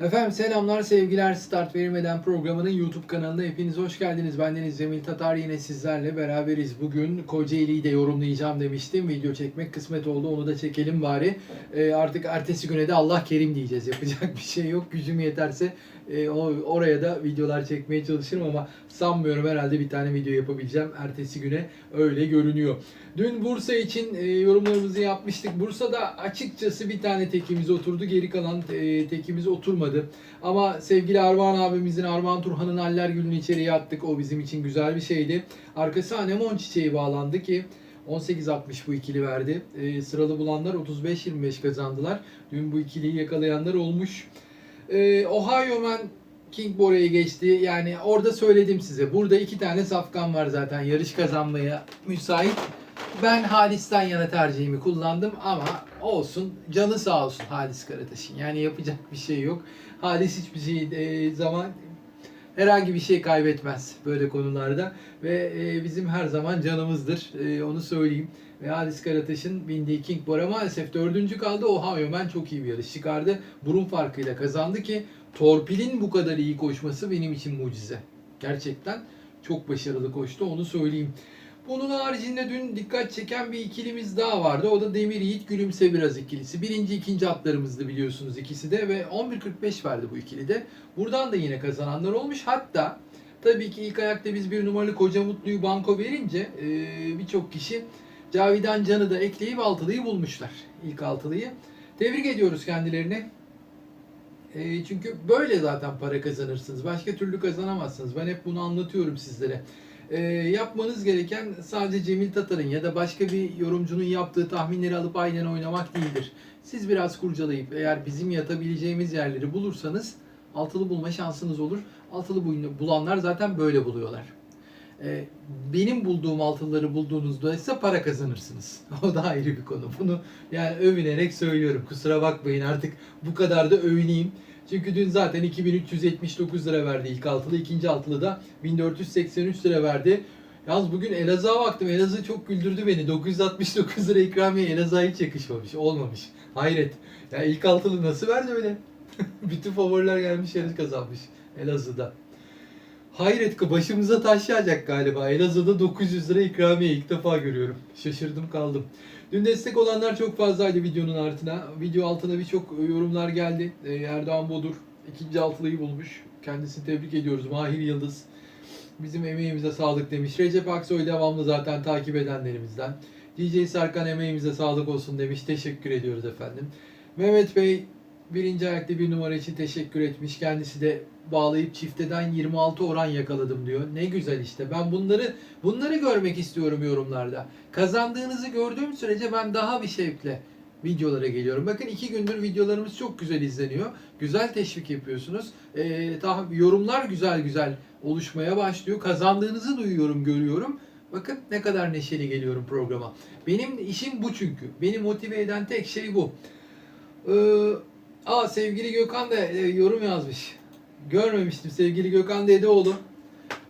Efendim selamlar sevgiler Start Verilmeden programının YouTube kanalına hepiniz hoş geldiniz. Bendeniz Cemil Tatar yine sizlerle beraberiz. Bugün Kocaeli'yi de yorumlayacağım demiştim. Video çekmek kısmet oldu onu da çekelim bari. Ee, artık ertesi güne de Allah kerim diyeceğiz. Yapacak bir şey yok. Gücüm yeterse e, oraya da videolar çekmeye çalışırım ama sanmıyorum herhalde bir tane video yapabileceğim. Ertesi güne öyle görünüyor. Dün Bursa için e, yorumlarımızı yapmıştık. Bursa'da açıkçası bir tane tekimiz oturdu. Geri kalan e, tekimiz oturmadı. Ama sevgili Armağan abimizin, Armağan Turhan'ın Aller Gülü'nü içeriye attık. O bizim için güzel bir şeydi. Arkası anemon çiçeği bağlandı ki 18.60 bu ikili verdi. E, sıralı bulanlar 35-25 kazandılar. Dün bu ikiliyi yakalayanlar olmuş. E, Ohio Man King Bora'ya geçti. Yani orada söyledim size. Burada iki tane safkan var zaten yarış kazanmaya müsait. Ben Halis'ten yana tercihimi kullandım ama olsun. Canı sağ olsun Halis Karataş'ın. Yani yapacak bir şey yok. Halis hiçbir şey e, zaman herhangi bir şey kaybetmez böyle konularda ve e, bizim her zaman canımızdır. E, onu söyleyeyim. Ve Halis Karataş'ın bindiği King Bora maalesef dördüncü kaldı. Ohio Man çok iyi bir yarış çıkardı. Burun farkıyla kazandı ki Torpil'in bu kadar iyi koşması benim için mucize. Gerçekten çok başarılı koştu onu söyleyeyim. Bunun haricinde dün dikkat çeken bir ikilimiz daha vardı. O da Demir Yiğit Gülümse Biraz ikilisi. Birinci, ikinci atlarımızdı biliyorsunuz ikisi de ve 11.45 verdi bu ikili de. Buradan da yine kazananlar olmuş. Hatta tabii ki ilk ayakta biz bir numaralı Koca Mutlu'yu banko verince birçok kişi Cavidan Can'ı da ekleyip altılıyı bulmuşlar. İlk altılıyı. Tebrik ediyoruz kendilerini. E, çünkü böyle zaten para kazanırsınız. Başka türlü kazanamazsınız. Ben hep bunu anlatıyorum sizlere. E, yapmanız gereken sadece Cemil Tatar'ın ya da başka bir yorumcunun yaptığı tahminleri alıp aynen oynamak değildir. Siz biraz kurcalayıp eğer bizim yatabileceğimiz yerleri bulursanız altılı bulma şansınız olur. Altılı bu- bulanlar zaten böyle buluyorlar. E, benim bulduğum altılıları bulduğunuzda ise para kazanırsınız. O da ayrı bir konu. Bunu yani övünerek söylüyorum. Kusura bakmayın artık bu kadar da övüneyim. Çünkü dün zaten 2379 lira verdi ilk altılı. ikinci altılı da 1483 lira verdi. Yalnız bugün Elazığ'a baktım. Elazığ çok güldürdü beni. 969 lira ikramiye Elazığ'a hiç yakışmamış. Olmamış. Hayret. Ya ilk altılı nasıl verdi öyle? Bütün favoriler gelmiş yarış kazanmış Elazığ'da. Hayret ki başımıza taş yağacak galiba. Elazığ'da 900 lira ikramiye ilk defa görüyorum. Şaşırdım kaldım. Dün destek olanlar çok fazlaydı videonun altına. Video altına birçok yorumlar geldi. Ee, Erdoğan Bodur ikinci altılıyı bulmuş. Kendisini tebrik ediyoruz. Mahir Yıldız. Bizim emeğimize sağlık demiş. Recep Aksoy devamlı zaten takip edenlerimizden. DJ Serkan emeğimize sağlık olsun demiş. Teşekkür ediyoruz efendim. Mehmet Bey birinci ayakta bir numara için teşekkür etmiş. Kendisi de bağlayıp çifteden 26 oran yakaladım diyor. Ne güzel işte. Ben bunları bunları görmek istiyorum yorumlarda. Kazandığınızı gördüğüm sürece ben daha bir şevkle videolara geliyorum. Bakın iki gündür videolarımız çok güzel izleniyor. Güzel teşvik yapıyorsunuz. Ee, daha yorumlar güzel güzel oluşmaya başlıyor. Kazandığınızı duyuyorum, görüyorum. Bakın ne kadar neşeli geliyorum programa. Benim işim bu çünkü. Beni motive eden tek şey bu. Ee, aa sevgili Gökhan da e, yorum yazmış. Görmemiştim sevgili Gökhan Dedeoğlu.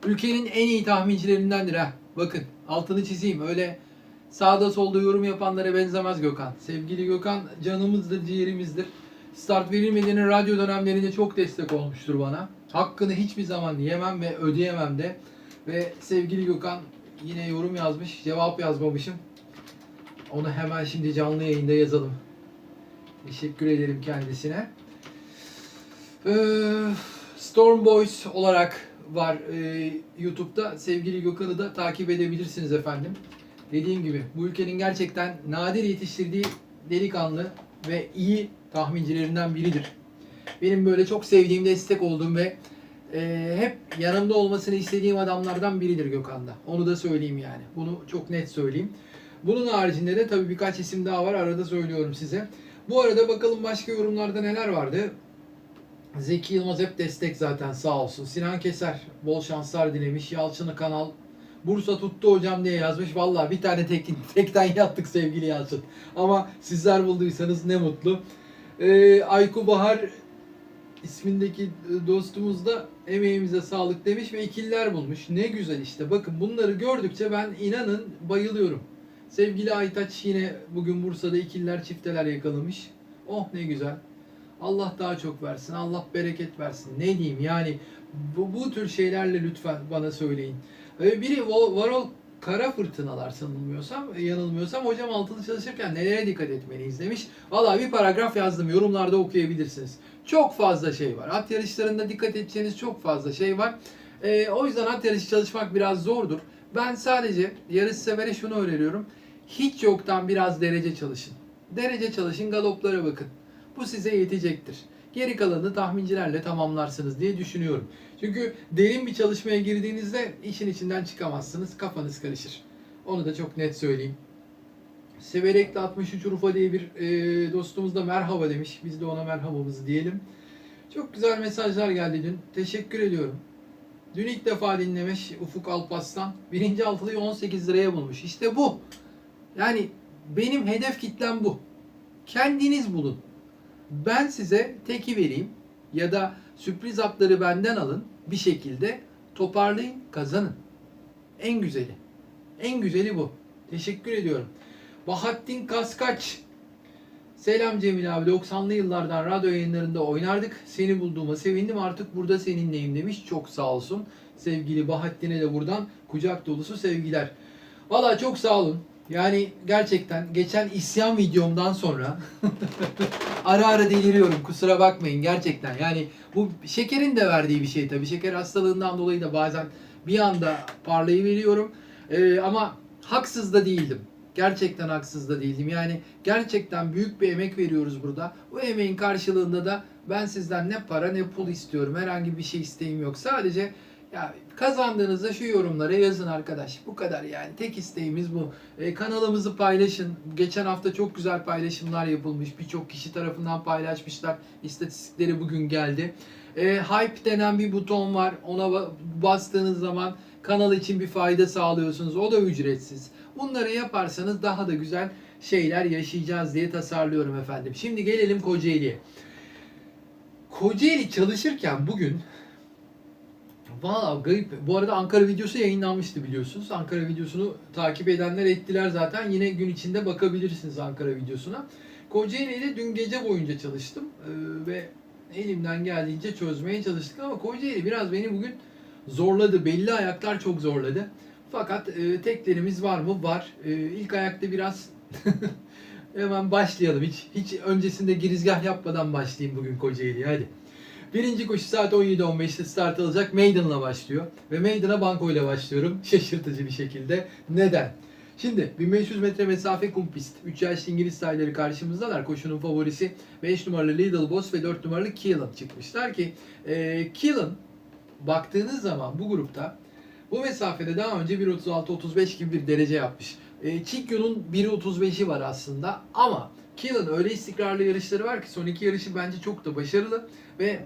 Ülkenin en iyi tahmincilerindendir ha. Bakın altını çizeyim. Öyle sağda solda yorum yapanlara benzemez Gökhan. Sevgili Gökhan canımızdır, ciğerimizdir. Start verilmediğinin radyo dönemlerinde çok destek olmuştur bana. Hakkını hiçbir zaman yemem ve ödeyemem de. Ve sevgili Gökhan yine yorum yazmış. Cevap yazmamışım. Onu hemen şimdi canlı yayında yazalım. Teşekkür ederim kendisine. Ee, Storm Boys olarak var e, YouTube'da. Sevgili Gökhan'ı da takip edebilirsiniz efendim. Dediğim gibi bu ülkenin gerçekten nadir yetiştirdiği delikanlı ve iyi tahmincilerinden biridir. Benim böyle çok sevdiğim, destek olduğum ve e, hep yanımda olmasını istediğim adamlardan biridir Gökhan'da. Onu da söyleyeyim yani. Bunu çok net söyleyeyim. Bunun haricinde de tabii birkaç isim daha var. Arada söylüyorum size. Bu arada bakalım başka yorumlarda neler vardı. Zeki Yılmaz hep destek zaten sağ olsun. Sinan Keser bol şanslar dilemiş. Yalçın'ı kanal Bursa tuttu hocam diye yazmış. Vallahi bir tane tek, tekten yattık sevgili Yalçın. Ama sizler bulduysanız ne mutlu. Ee, Ayku Bahar ismindeki dostumuz da emeğimize sağlık demiş ve ikililer bulmuş. Ne güzel işte. Bakın bunları gördükçe ben inanın bayılıyorum. Sevgili Aytaç yine bugün Bursa'da ikililer çifteler yakalamış. Oh ne güzel. Allah daha çok versin. Allah bereket versin. Ne diyeyim yani bu, bu tür şeylerle lütfen bana söyleyin. Ee, biri Varol Kara Fırtınalar sanılmıyorsam, yanılmıyorsam hocam altılı çalışırken nelere dikkat etmeliyiz demiş. Valla bir paragraf yazdım. Yorumlarda okuyabilirsiniz. Çok fazla şey var. At yarışlarında dikkat edeceğiniz çok fazla şey var. Ee, o yüzden at yarışı çalışmak biraz zordur. Ben sadece yarış severe şunu öneriyorum. Hiç yoktan biraz derece çalışın. Derece çalışın, galoplara bakın. Bu size yetecektir. Geri kalanını tahmincilerle tamamlarsınız diye düşünüyorum. Çünkü derin bir çalışmaya girdiğinizde işin içinden çıkamazsınız. Kafanız karışır. Onu da çok net söyleyeyim. Severekli 63 Urfa diye bir e, dostumuz da merhaba demiş. Biz de ona merhabamızı diyelim. Çok güzel mesajlar geldi dün. Teşekkür ediyorum. Dün ilk defa dinlemiş Ufuk Alpaslan. Birinci altılıyı 18 liraya bulmuş. İşte bu. Yani benim hedef kitlem bu. Kendiniz bulun. Ben size teki vereyim ya da sürpriz atları benden alın bir şekilde toparlayın kazanın. En güzeli. En güzeli bu. Teşekkür ediyorum. Bahattin Kaskaç. Selam Cemil abi. 90'lı yıllardan radyo yayınlarında oynardık. Seni bulduğuma sevindim. Artık burada seninleyim demiş. Çok sağ olsun. Sevgili Bahattin'e de buradan kucak dolusu sevgiler. Valla çok sağ olun. Yani gerçekten geçen isyan videomdan sonra ara ara deliriyorum. Kusura bakmayın gerçekten. Yani bu şekerin de verdiği bir şey tabii. Şeker hastalığından dolayı da bazen bir anda parlayıveriyorum. Ee, ama haksız da değildim. Gerçekten haksız da değildim. Yani gerçekten büyük bir emek veriyoruz burada. Bu emeğin karşılığında da ben sizden ne para ne pul istiyorum. Herhangi bir şey isteğim yok. Sadece ya kazandığınızda şu yorumlara yazın arkadaş. Bu kadar yani. Tek isteğimiz bu. Ee, kanalımızı paylaşın. Geçen hafta çok güzel paylaşımlar yapılmış. Birçok kişi tarafından paylaşmışlar. İstatistikleri bugün geldi. Ee, hype denen bir buton var. Ona ba- bastığınız zaman kanal için bir fayda sağlıyorsunuz. O da ücretsiz. Bunları yaparsanız daha da güzel şeyler yaşayacağız diye tasarlıyorum efendim. Şimdi gelelim Kocaeli'ye. Kocaeli çalışırken bugün Valla garip. Bu arada Ankara videosu yayınlanmıştı biliyorsunuz. Ankara videosunu takip edenler ettiler zaten. Yine gün içinde bakabilirsiniz Ankara videosuna. Kocaeli'de dün gece boyunca çalıştım. Ee, ve elimden geldiğince çözmeye çalıştık ama Kocaeli biraz beni bugün zorladı. Belli ayaklar çok zorladı. Fakat e, teklerimiz var mı? Var. E, ilk ayakta biraz hemen başlayalım. Hiç hiç öncesinde girizgah yapmadan başlayayım bugün Kocaeli'ye. Hadi. Birinci koşu saat 17.15'te start alacak. Maiden'la başlıyor. Ve Maiden'a banko ile başlıyorum. Şaşırtıcı bir şekilde. Neden? Şimdi 1500 metre mesafe kum pist. 3 yaşlı İngiliz sayıları karşımızdalar. Koşunun favorisi 5 numaralı Little Boss ve 4 numaralı Keelan çıkmışlar ki e, Keelan baktığınız zaman bu grupta bu mesafede daha önce 1.36-35 gibi bir derece yapmış. E, Chikyo'nun 1.35'i var aslında ama Keelan öyle istikrarlı yarışları var ki son iki yarışı bence çok da başarılı ve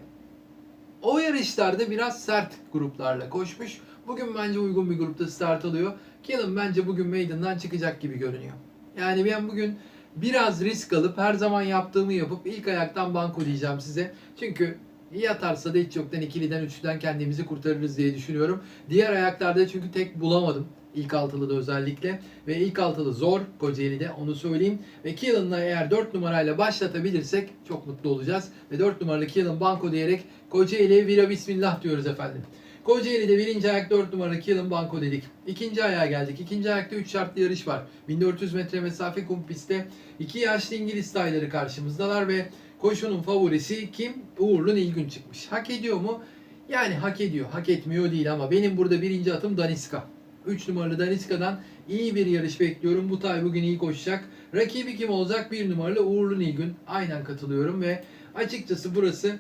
o yarışlarda biraz sert gruplarla koşmuş. Bugün bence uygun bir grupta start alıyor. Keelan bence bugün Maiden'dan çıkacak gibi görünüyor. Yani ben bugün biraz risk alıp her zaman yaptığımı yapıp ilk ayaktan banko diyeceğim size. Çünkü yatarsa da hiç yoktan ikiliden üçlüden kendimizi kurtarırız diye düşünüyorum. Diğer ayaklarda çünkü tek bulamadım. İlk altılıda özellikle. Ve ilk altılı zor Kocaeli'de onu söyleyeyim. Ve Keelan'la eğer 4 numarayla başlatabilirsek çok mutlu olacağız. Ve 4 numaralı Keelan banko diyerek Kocaeli vira bismillah diyoruz efendim. Kocaeli'de birinci ayak 4 numaralı Keelan banko dedik. İkinci ayağa geldik. İkinci ayakta 3 şartlı yarış var. 1400 metre mesafe kum pistte. 2 yaşlı İngiliz tayları karşımızdalar ve koşunun favorisi kim? Uğurlu Nilgün çıkmış. Hak ediyor mu? Yani hak ediyor. Hak etmiyor değil ama benim burada birinci atım Daniska. 3 numaralı Daniska'dan iyi bir yarış bekliyorum. Bu tay bugün iyi koşacak. Rakibi kim olacak? 1 numaralı Uğurlu Nilgün. Aynen katılıyorum ve açıkçası burası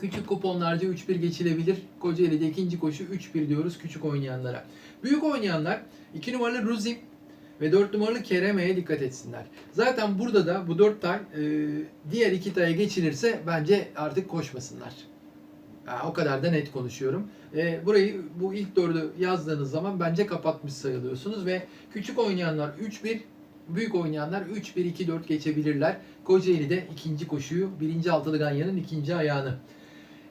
küçük kuponlarca 3-1 geçilebilir. Kocaeli'de ikinci koşu 3-1 diyoruz küçük oynayanlara. Büyük oynayanlar 2 numaralı Ruzim ve 4 numaralı Kereme'ye dikkat etsinler. Zaten burada da bu 4 tay e, diğer iki taya geçilirse bence artık koşmasınlar. O kadar da net konuşuyorum. E, burayı bu ilk dördü yazdığınız zaman bence kapatmış sayılıyorsunuz ve küçük oynayanlar 3-1, büyük oynayanlar 3-1-2-4 geçebilirler. Kocaeli'de ikinci koşuyu, birinci altılı ganyanın ikinci ayağını.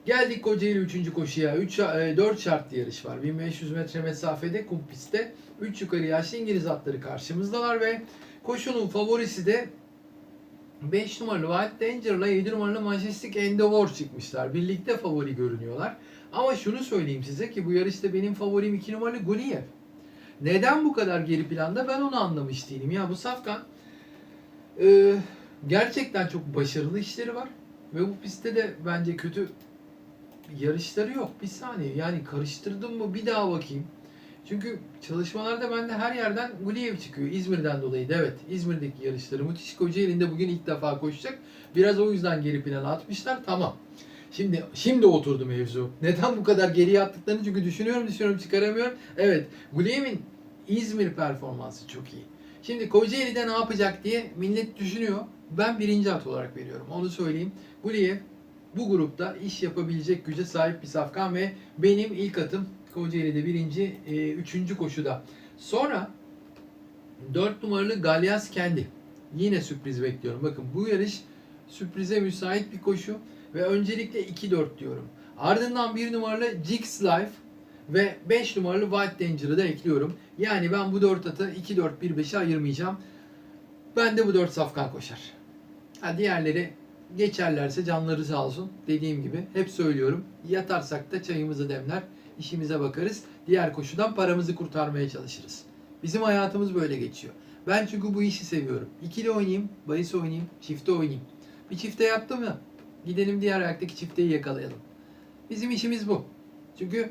Geldik Kocaeli 3. koşuya. 3 4 şartlı yarış var. 1500 metre mesafede kum pistte 3 yukarı yaşlı İngiliz atları karşımızdalar ve koşunun favorisi de 5 numaralı Wild Danger'la 7 numaralı Majestic Endeavor çıkmışlar. Birlikte favori görünüyorlar. Ama şunu söyleyeyim size ki bu yarışta benim favorim 2 numaralı Guliyev. Neden bu kadar geri planda ben onu anlamış değilim. Ya bu Safkan e, gerçekten çok başarılı işleri var. Ve bu pistte de bence kötü yarışları yok. Bir saniye yani karıştırdım mı bir daha bakayım. Çünkü çalışmalarda bende her yerden Guliyev çıkıyor. İzmir'den dolayı evet. İzmir'deki yarışları müthiş. Kocaeli'nde bugün ilk defa koşacak. Biraz o yüzden geri plana atmışlar. Tamam. Şimdi şimdi oturdu mevzu. Neden bu kadar geriye attıklarını çünkü düşünüyorum düşünüyorum çıkaramıyorum. Evet Guliyev'in İzmir performansı çok iyi. Şimdi Kocaeli'de ne yapacak diye millet düşünüyor. Ben birinci at olarak veriyorum. Onu söyleyeyim. Guliyev bu grupta iş yapabilecek güce sahip bir safkan ve benim ilk atım Kocaeli'de birinci, e, üçüncü koşuda. Sonra 4 numaralı Galyas kendi. Yine sürpriz bekliyorum. Bakın bu yarış sürprize müsait bir koşu ve öncelikle 2-4 diyorum. Ardından 1 numaralı Jix Life ve 5 numaralı White Danger'ı da ekliyorum. Yani ben bu 4 atı 2-4-1-5'e ayırmayacağım. Ben de bu 4 safkan koşar. Ha diğerleri geçerlerse canları sağ olsun. Dediğim gibi hep söylüyorum. Yatarsak da çayımızı demler, işimize bakarız. Diğer koşudan paramızı kurtarmaya çalışırız. Bizim hayatımız böyle geçiyor. Ben çünkü bu işi seviyorum. İkili oynayayım, bahis oynayayım, çifte oynayayım. Bir çifte yaptım ya, gidelim diğer ayaktaki çifteyi yakalayalım. Bizim işimiz bu. Çünkü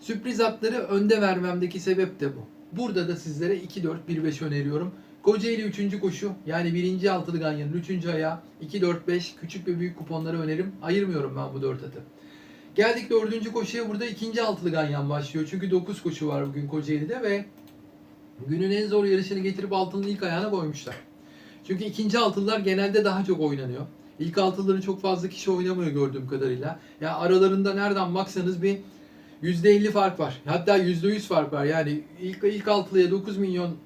sürpriz atları önde vermemdeki sebep de bu. Burada da sizlere 2-4-1-5 öneriyorum. Kocaeli 3. koşu yani 1. altılı ganyanın 3. ayağı 2-4-5 küçük ve büyük kuponları öneririm. Ayırmıyorum ben bu 4 atı. Geldik 4. koşuya burada 2. altılı ganyan başlıyor. Çünkü 9 koşu var bugün Kocaeli'de ve günün en zor yarışını getirip altının ilk ayağına koymuşlar. Çünkü ikinci altılılar genelde daha çok oynanıyor. İlk altıları çok fazla kişi oynamıyor gördüğüm kadarıyla. Ya aralarında nereden baksanız bir %50 fark var. Hatta %100 fark var. Yani ilk ilk altılıya 9 milyon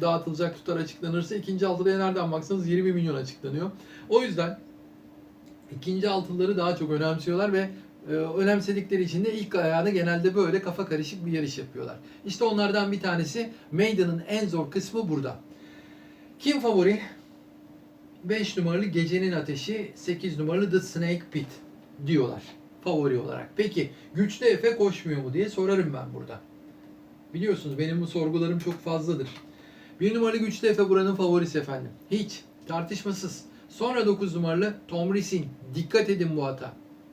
dağıtılacak tutar açıklanırsa ikinci altılıya nereden baksanız 20 milyon açıklanıyor. O yüzden ikinci altılıları daha çok önemsiyorlar ve önemsedikleri için de ilk ayağını genelde böyle kafa karışık bir yarış yapıyorlar. İşte onlardan bir tanesi Maiden'ın en zor kısmı burada. Kim favori? 5 numaralı Gecenin Ateşi, 8 numaralı The Snake Pit diyorlar favori olarak. Peki güçlü Efe koşmuyor mu diye sorarım ben burada. Biliyorsunuz benim bu sorgularım çok fazladır. Bir numaralı güçlü Efe buranın favorisi efendim. Hiç tartışmasız. Sonra 9 numaralı Tom Risin. Dikkat edin bu ata.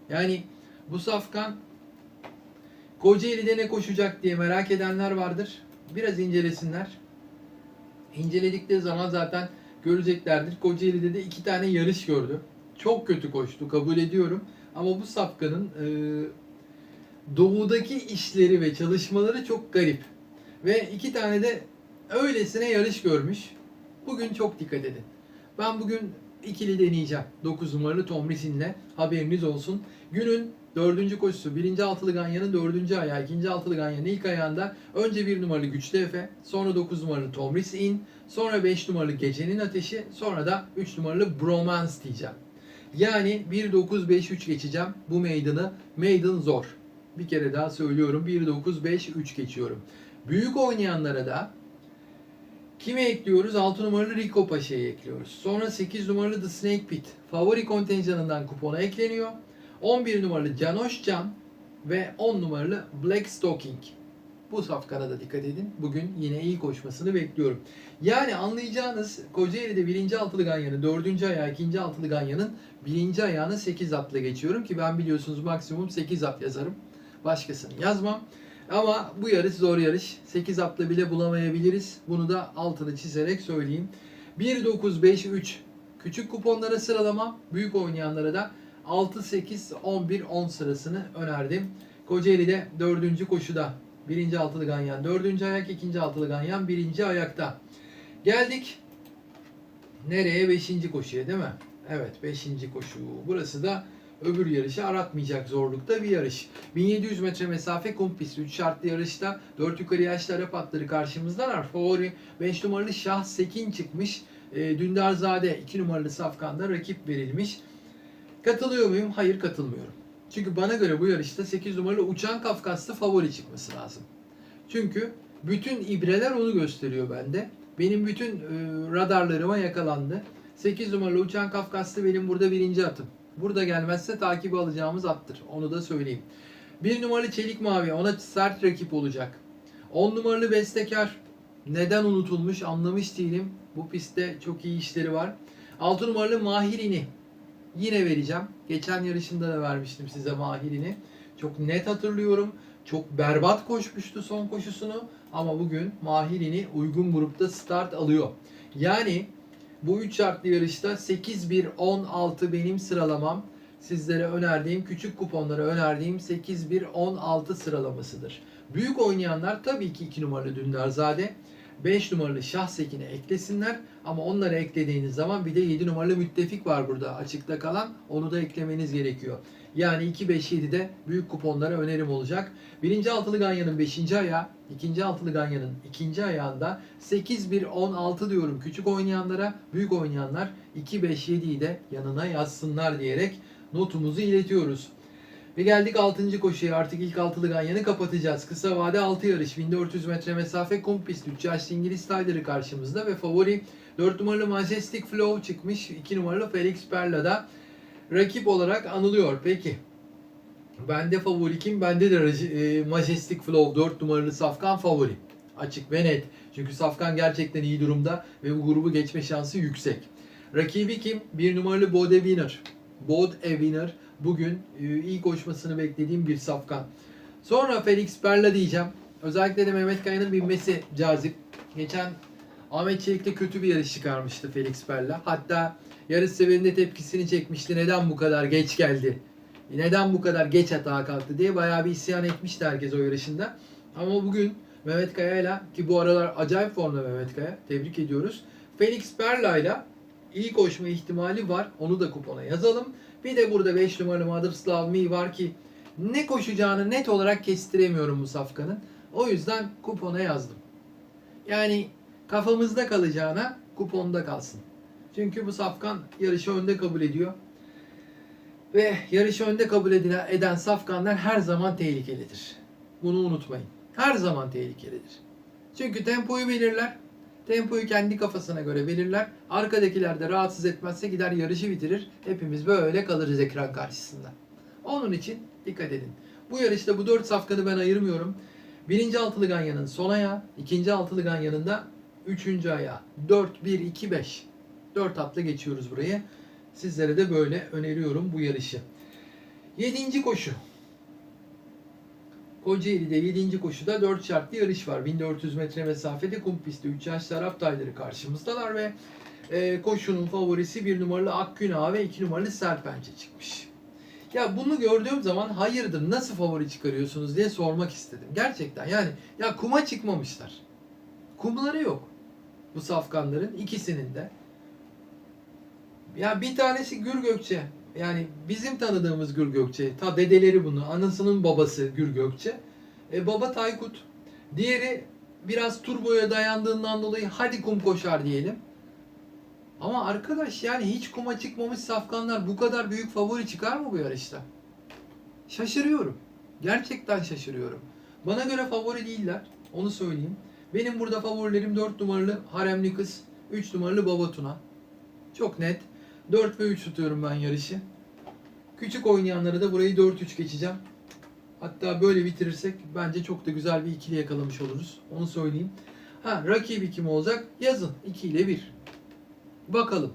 Yani bu safkan Kocaeli'de ne koşacak diye merak edenler vardır. Biraz incelesinler. İnceledikleri zaman zaten göreceklerdir. Kocaeli'de de iki tane yarış gördü. Çok kötü koştu kabul ediyorum. Ama bu safkanın e, doğudaki işleri ve çalışmaları çok garip. Ve iki tane de öylesine yarış görmüş. Bugün çok dikkat edin. Ben bugün ikili deneyeceğim. 9 numaralı Tom Risin'le haberiniz olsun. Günün dördüncü koşusu. Birinci altılı ganyanın dördüncü ayağı. ikinci altılı ganyanın ilk ayağında önce bir numaralı Güçlü Efe. Sonra 9 numaralı Tom Risin. Sonra 5 numaralı Gecenin Ateşi. Sonra da 3 numaralı Bromance diyeceğim. Yani 1-9-5-3 geçeceğim bu meydanı. Maiden zor. Bir kere daha söylüyorum. 1-9-5-3 geçiyorum. Büyük oynayanlara da Kime ekliyoruz? 6 numaralı Rico Paşa'yı ekliyoruz. Sonra 8 numaralı The Snake Pit. Favori kontenjanından kupona ekleniyor. 11 numaralı Canoş Can ve 10 numaralı Black Stocking. Bu safkana da dikkat edin. Bugün yine iyi koşmasını bekliyorum. Yani anlayacağınız Kocaeli'de 1. altılı ganyanın 4. ayağı 2. altılı ganyanın 1. ayağını 8 atla geçiyorum ki ben biliyorsunuz maksimum 8 at yazarım. Başkasını yazmam. Ama bu yarış zor yarış. 8 atla bile bulamayabiliriz. Bunu da altını çizerek söyleyeyim. 1, 9, 5, 3 küçük kuponlara sıralama. Büyük oynayanlara da 6, 8, 11, 10 sırasını önerdim. Kocaeli'de 4. koşuda 1. altılı ganyan 4. ayak, 2. altılı ganyan 1. ayakta. Geldik nereye? 5. koşuya değil mi? Evet 5. koşu. Burası da öbür yarışı aratmayacak zorlukta bir yarış. 1700 metre mesafe kum pisti. 3 şartlı yarışta 4 yukarı yaşlı Arap atları karşımızdalar. Favori 5 numaralı Şah Sekin çıkmış. E, Dündarzade 2 numaralı Safkan'da rakip verilmiş. Katılıyor muyum? Hayır katılmıyorum. Çünkü bana göre bu yarışta 8 numaralı Uçan Kafkaslı favori çıkması lazım. Çünkü bütün ibreler onu gösteriyor bende. Benim bütün e, radarlarıma yakalandı. 8 numaralı Uçan Kafkaslı benim burada birinci atım. Burada gelmezse takibi alacağımız attır. Onu da söyleyeyim. 1 numaralı Çelik Mavi ona sert rakip olacak. 10 numaralı Bestekar neden unutulmuş anlamış değilim. Bu pistte çok iyi işleri var. 6 numaralı Mahirini yine vereceğim. Geçen yarışında da vermiştim size Mahirini. Çok net hatırlıyorum. Çok berbat koşmuştu son koşusunu ama bugün Mahirini uygun grupta start alıyor. Yani bu 3 şartlı yarışta 8-1-16 benim sıralamam. Sizlere önerdiğim, küçük kuponlara önerdiğim 8-1-16 sıralamasıdır. Büyük oynayanlar tabii ki 2 numaralı Dündarzade, 5 numaralı Şahsekin'e eklesinler ama onları eklediğiniz zaman bir de 7 numaralı müttefik var burada açıkta kalan. Onu da eklemeniz gerekiyor. Yani 2-5-7'de büyük kuponlara önerim olacak. Birinci altılı ganyanın 5. ayağı, ikinci altılı ganyanın ikinci ayağında 8-1-16 diyorum küçük oynayanlara, büyük oynayanlar 2-5-7'yi de yanına yazsınlar diyerek notumuzu iletiyoruz. Ve geldik 6. koşuya artık ilk altılı ganyanı kapatacağız. Kısa vade 6 yarış 1400 metre mesafe kum pist 3 yaşlı İngiliz Tyler'ı karşımızda ve favori 4 numaralı Majestic Flow çıkmış 2 numaralı Felix Perla'da rakip olarak anılıyor. Peki bende favori kim? Bende de e, Majestic Flow 4 numaralı Safkan favori. Açık ve net. Çünkü Safkan gerçekten iyi durumda ve bu grubu geçme şansı yüksek. Rakibi kim? 1 numaralı Bode Winner. Bod Winner bugün e, iyi koşmasını beklediğim bir safkan. Sonra Felix Perla diyeceğim. Özellikle de Mehmet Kaya'nın binmesi cazip. Geçen Ahmet Çelik'te kötü bir yarış çıkarmıştı Felix Perla. Hatta yarış severinde tepkisini çekmişti. Neden bu kadar geç geldi? Neden bu kadar geç atağa kalktı diye bayağı bir isyan etmişti herkes o yarışında. Ama bugün Mehmet Kaya'yla ki bu aralar acayip formda Mehmet Kaya. Tebrik ediyoruz. Felix Perla'yla iyi koşma ihtimali var. Onu da kupona yazalım. Bir de burada 5 numaralı Love Me var ki ne koşacağını net olarak kestiremiyorum bu safkanın. O yüzden kupona yazdım. Yani kafamızda kalacağına kuponda kalsın. Çünkü bu safkan yarışı önde kabul ediyor. Ve yarışı önde kabul eden safkanlar her zaman tehlikelidir. Bunu unutmayın. Her zaman tehlikelidir. Çünkü tempoyu belirler. Tempoyu kendi kafasına göre belirler. Arkadakiler de rahatsız etmezse gider yarışı bitirir. Hepimiz böyle kalırız ekran karşısında. Onun için dikkat edin. Bu yarışta bu dört safkanı ben ayırmıyorum. Birinci altılı ganyanın son ayağı, ikinci altılı ganyanın da üçüncü ayağı. 4, 1, 2, 5. 4 atla geçiyoruz burayı. Sizlere de böyle öneriyorum bu yarışı. Yedinci koşu. Kocaeli'de 7. koşuda 4 şartlı yarış var. 1400 metre mesafede kum pistte 3 yaş taraf tayları karşımızdalar ve e, koşunun favorisi 1 numaralı Akgün ve 2 numaralı Serpence çıkmış. Ya bunu gördüğüm zaman hayırdır nasıl favori çıkarıyorsunuz diye sormak istedim. Gerçekten yani ya kuma çıkmamışlar. Kumları yok. Bu safkanların ikisinin de. Ya bir tanesi Gür Gökçe. Yani bizim tanıdığımız Gür Gökçe. Ta dedeleri bunu. Anasının babası Gür Gökçe. E, baba Taykut. Diğeri biraz turboya dayandığından dolayı hadi kum koşar diyelim. Ama arkadaş yani hiç kuma çıkmamış safkanlar bu kadar büyük favori çıkar mı bu yarışta? Şaşırıyorum. Gerçekten şaşırıyorum. Bana göre favori değiller. Onu söyleyeyim. Benim burada favorilerim 4 numaralı Haremli Kız, 3 numaralı Baba Tuna. Çok net. 4 ve 3 tutuyorum ben yarışı. Küçük oynayanlara da burayı 4-3 geçeceğim. Hatta böyle bitirirsek bence çok da güzel bir ikili yakalamış oluruz. Onu söyleyeyim. Ha rakibi kim olacak? Yazın 2 ile 1. Bakalım.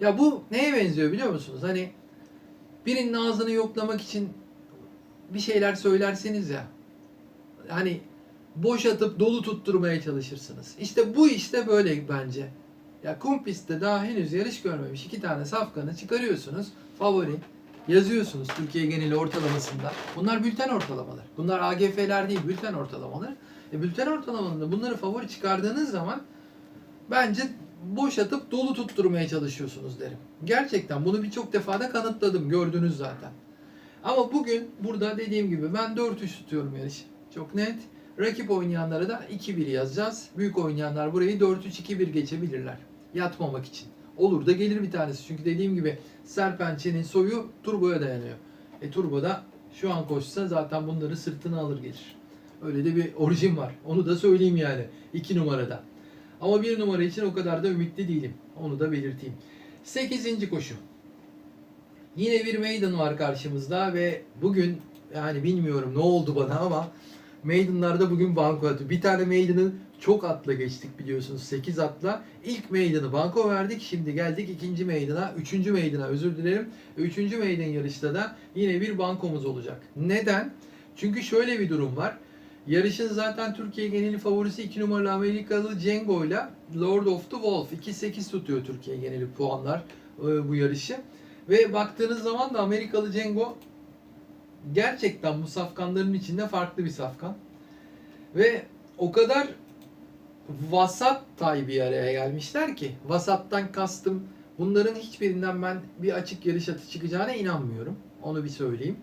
Ya bu neye benziyor biliyor musunuz? Hani birinin ağzını yoklamak için bir şeyler söylerseniz ya. Hani boş atıp dolu tutturmaya çalışırsınız. İşte bu işte böyle bence. Ya kum pistte daha henüz yarış görmemiş iki tane safkanı çıkarıyorsunuz. Favori yazıyorsunuz Türkiye geneli ortalamasında. Bunlar bülten ortalamalar. Bunlar AGF'ler değil bülten ortalamalar. E, bülten ortalamalarında bunları favori çıkardığınız zaman bence boş atıp dolu tutturmaya çalışıyorsunuz derim. Gerçekten bunu birçok defada kanıtladım. Gördünüz zaten. Ama bugün burada dediğim gibi ben 4-3 tutuyorum yarışı. Çok net. Rakip oynayanlara da 2-1 yazacağız. Büyük oynayanlar burayı 4-3-2-1 geçebilirler. Yatmamak için. Olur da gelir bir tanesi. Çünkü dediğim gibi Serpençe'nin soyu turboya dayanıyor. E turboda şu an koşsa zaten bunları sırtına alır gelir. Öyle de bir orijin var. Onu da söyleyeyim yani. 2 numarada. Ama bir numara için o kadar da ümitli değilim. Onu da belirteyim. 8. koşu. Yine bir maiden var karşımızda ve bugün yani bilmiyorum ne oldu bana ama maidenlarda bugün banko atı. Bir tane maiden'ı çok atla geçtik biliyorsunuz 8 atla. İlk maiden'ı banko verdik. Şimdi geldik ikinci maiden'a, üçüncü maiden'a özür dilerim. Üçüncü maiden yarışta da yine bir bankomuz olacak. Neden? Çünkü şöyle bir durum var. Yarışın zaten Türkiye geneli favorisi 2 numaralı Amerikalı Cengo ile Lord of the Wolf 2-8 tutuyor Türkiye geneli puanlar e, bu yarışı. Ve baktığınız zaman da Amerikalı Cengo gerçekten bu safkanların içinde farklı bir safkan. Ve o kadar vasat tay bir araya gelmişler ki vasattan kastım bunların hiçbirinden ben bir açık yarış atı çıkacağına inanmıyorum. Onu bir söyleyeyim.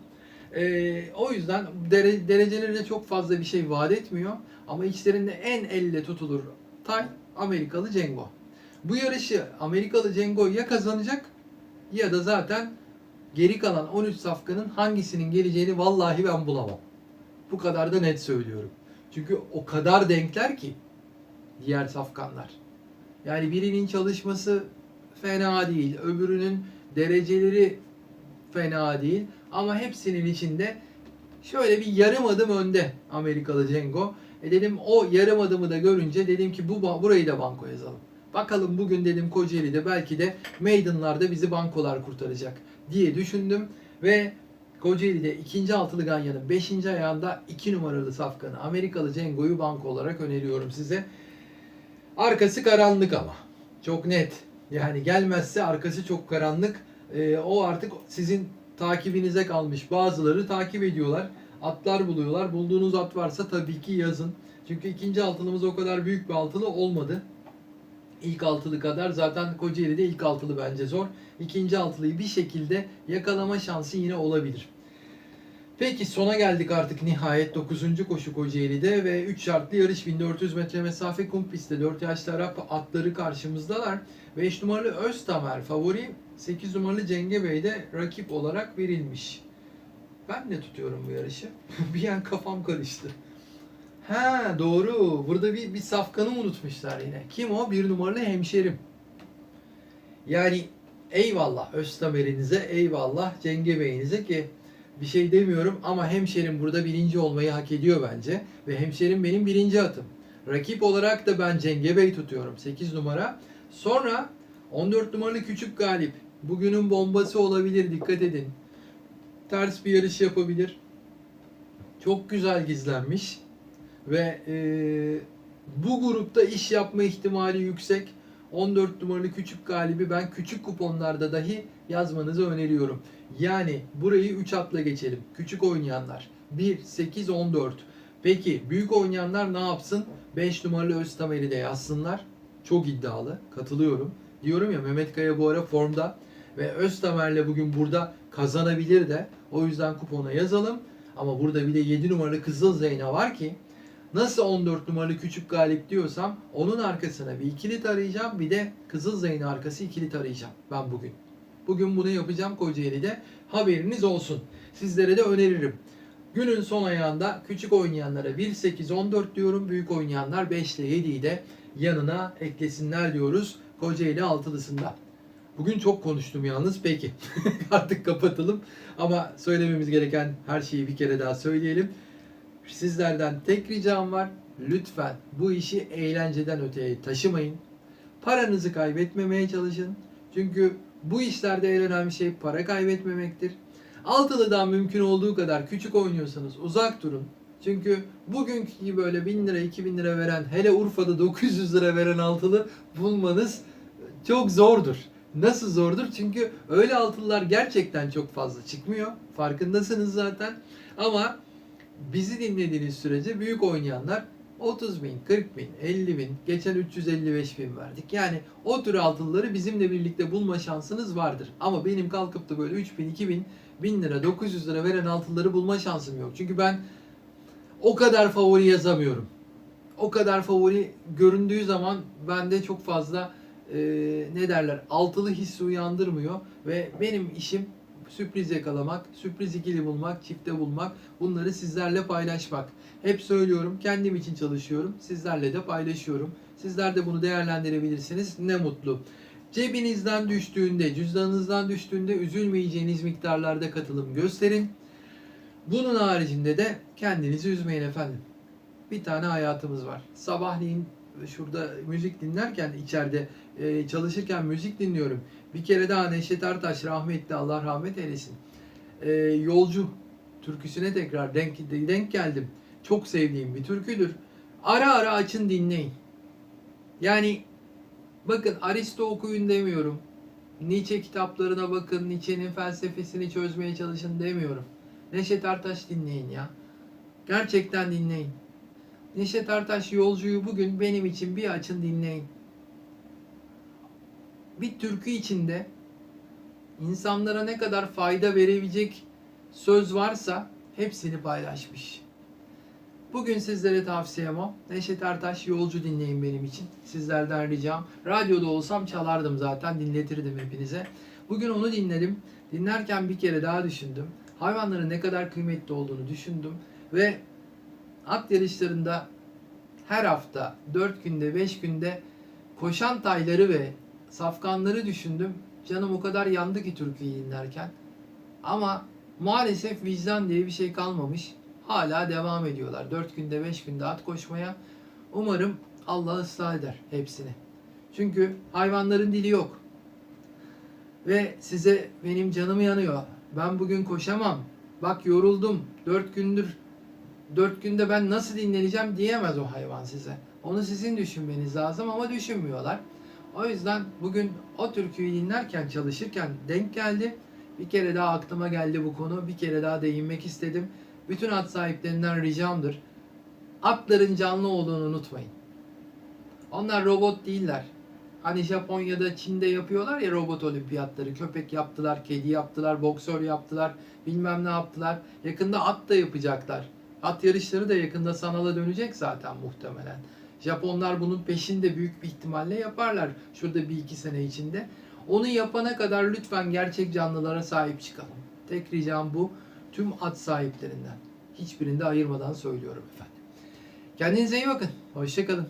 Ee, o yüzden dere, dereceleri de çok fazla bir şey vaat etmiyor. Ama içlerinde en elle tutulur tay Amerikalı Cengo. Bu yarışı Amerikalı Cengo ya kazanacak ya da zaten geri kalan 13 safkanın hangisinin geleceğini vallahi ben bulamam. Bu kadar da net söylüyorum. Çünkü o kadar denkler ki diğer safkanlar. Yani birinin çalışması fena değil, öbürünün dereceleri fena değil ama hepsinin içinde şöyle bir yarım adım önde Amerikalı Cengo. E dedim o yarım adımı da görünce dedim ki bu burayı da banko yazalım. Bakalım bugün dedim Kocaeli'de belki de Maiden'larda bizi bankolar kurtaracak diye düşündüm ve Kocaeli'de ikinci altılı ganyanın 5. ayağında 2 numaralı safkanı Amerikalı Cengo'yu banko olarak öneriyorum size. Arkası karanlık ama. Çok net. Yani gelmezse arkası çok karanlık. Ee, o artık sizin takibinize kalmış. Bazıları takip ediyorlar. Atlar buluyorlar. Bulduğunuz at varsa tabii ki yazın. Çünkü ikinci altılımız o kadar büyük bir altılı olmadı. İlk altılı kadar zaten Kocaeli'de ilk altılı bence zor. İkinci altılıyı bir şekilde yakalama şansı yine olabilir. Peki sona geldik artık nihayet 9. koşu Kocaeli'de ve 3 şartlı yarış 1400 metre mesafe kum pistte 4 yaşlı Arap atları karşımızdalar. 5 numaralı Öztamer favori 8 numaralı Cenge Bey de rakip olarak verilmiş. Ben de tutuyorum bu yarışı. bir an kafam karıştı. Ha doğru. Burada bir, bir safkanı unutmuşlar yine. Kim o? Bir numaralı hemşerim. Yani eyvallah Öztamer'inize, eyvallah Cenge Bey'inize ki bir şey demiyorum ama hemşerim burada birinci olmayı hak ediyor bence. Ve hemşerim benim birinci atım. Rakip olarak da ben Cenge Bey tutuyorum 8 numara. Sonra 14 numaralı Küçük Galip. Bugünün bombası olabilir dikkat edin. Ters bir yarış yapabilir. Çok güzel gizlenmiş. Ve e, bu grupta iş yapma ihtimali yüksek. 14 numaralı küçük galibi ben küçük kuponlarda dahi yazmanızı öneriyorum. Yani burayı 3 atla geçelim. Küçük oynayanlar 1, 8, 14. Peki büyük oynayanlar ne yapsın? 5 numaralı Öztamer'i de yazsınlar. Çok iddialı. Katılıyorum. Diyorum ya Mehmet Kaya bu ara formda ve Öztamer'le bugün burada kazanabilir de. O yüzden kupona yazalım. Ama burada bir de 7 numaralı Kızıl Zeyna var ki Nasıl 14 numaralı küçük galip diyorsam onun arkasına bir ikili tarayacağım bir de Kızıl Zeyni arkası ikili tarayacağım ben bugün. Bugün bunu yapacağım Kocaeli'de. Haberiniz olsun. Sizlere de öneririm. Günün son ayağında küçük oynayanlara 1, 8, 14 diyorum. Büyük oynayanlar 5 ile 7'yi de yanına eklesinler diyoruz Kocaeli altılısında. Bugün çok konuştum yalnız. Peki artık kapatalım. Ama söylememiz gereken her şeyi bir kere daha söyleyelim. Sizlerden tek ricam var. Lütfen bu işi eğlenceden öteye taşımayın. Paranızı kaybetmemeye çalışın. Çünkü bu işlerde en önemli şey para kaybetmemektir. Altılıdan mümkün olduğu kadar küçük oynuyorsanız uzak durun. Çünkü bugünkü gibi böyle 1000 lira 2000 lira veren hele Urfa'da 900 lira veren altılı bulmanız çok zordur. Nasıl zordur? Çünkü öyle altılılar gerçekten çok fazla çıkmıyor. Farkındasınız zaten. Ama bizi dinlediğiniz sürece büyük oynayanlar 30 bin, 40 bin, 50 bin, geçen 355 bin verdik. Yani o tür altınları bizimle birlikte bulma şansınız vardır. Ama benim kalkıp da böyle 3 bin, 2 bin, 1000 lira, 900 lira veren altınları bulma şansım yok. Çünkü ben o kadar favori yazamıyorum. O kadar favori göründüğü zaman bende çok fazla e, ne derler altılı hissi uyandırmıyor ve benim işim sürpriz yakalamak, sürpriz ikili bulmak, çifte bulmak, bunları sizlerle paylaşmak. Hep söylüyorum, kendim için çalışıyorum, sizlerle de paylaşıyorum. Sizler de bunu değerlendirebilirsiniz. Ne mutlu. Cebinizden düştüğünde, cüzdanınızdan düştüğünde üzülmeyeceğiniz miktarlarda katılım gösterin. Bunun haricinde de kendinizi üzmeyin efendim. Bir tane hayatımız var. Sabahleyin şurada müzik dinlerken içeride e, çalışırken müzik dinliyorum. Bir kere daha Neşet Ertaş rahmetli Allah rahmet eylesin. E, yolcu türküsüne tekrar denk, denk geldim. Çok sevdiğim bir türküdür. Ara ara açın dinleyin. Yani bakın Aristo okuyun demiyorum. Nietzsche kitaplarına bakın, Nietzsche'nin felsefesini çözmeye çalışın demiyorum. Neşet Ertaş dinleyin ya. Gerçekten dinleyin. Neşet Ertaş yolcuyu bugün benim için bir açın dinleyin. Bir türkü içinde insanlara ne kadar fayda verebilecek söz varsa hepsini paylaşmış. Bugün sizlere tavsiyem o. Neşet Ertaş yolcu dinleyin benim için. Sizlerden ricam. Radyoda olsam çalardım zaten dinletirdim hepinize. Bugün onu dinledim. Dinlerken bir kere daha düşündüm. Hayvanların ne kadar kıymetli olduğunu düşündüm. Ve yarışlarında her hafta 4 günde 5 günde koşan tayları ve safkanları düşündüm. Canım o kadar yandı ki türküyü dinlerken. Ama maalesef vicdan diye bir şey kalmamış. Hala devam ediyorlar. 4 günde 5 günde at koşmaya. Umarım Allah ıslah eder hepsini. Çünkü hayvanların dili yok. Ve size benim canım yanıyor. Ben bugün koşamam. Bak yoruldum. 4 gündür 4 günde ben nasıl dinleneceğim diyemez o hayvan size. Onu sizin düşünmeniz lazım ama düşünmüyorlar. O yüzden bugün o türküyü dinlerken çalışırken denk geldi. Bir kere daha aklıma geldi bu konu. Bir kere daha değinmek istedim. Bütün at sahiplerinden ricamdır. Atların canlı olduğunu unutmayın. Onlar robot değiller. Hani Japonya'da, Çin'de yapıyorlar ya robot olimpiyatları. Köpek yaptılar, kedi yaptılar, boksör yaptılar, bilmem ne yaptılar. Yakında at da yapacaklar. At yarışları da yakında sanala dönecek zaten muhtemelen. Japonlar bunun peşinde büyük bir ihtimalle yaparlar. Şurada bir iki sene içinde. Onu yapana kadar lütfen gerçek canlılara sahip çıkalım. Tek ricam bu. Tüm at sahiplerinden. Hiçbirinde ayırmadan söylüyorum efendim. Kendinize iyi bakın. Hoşçakalın.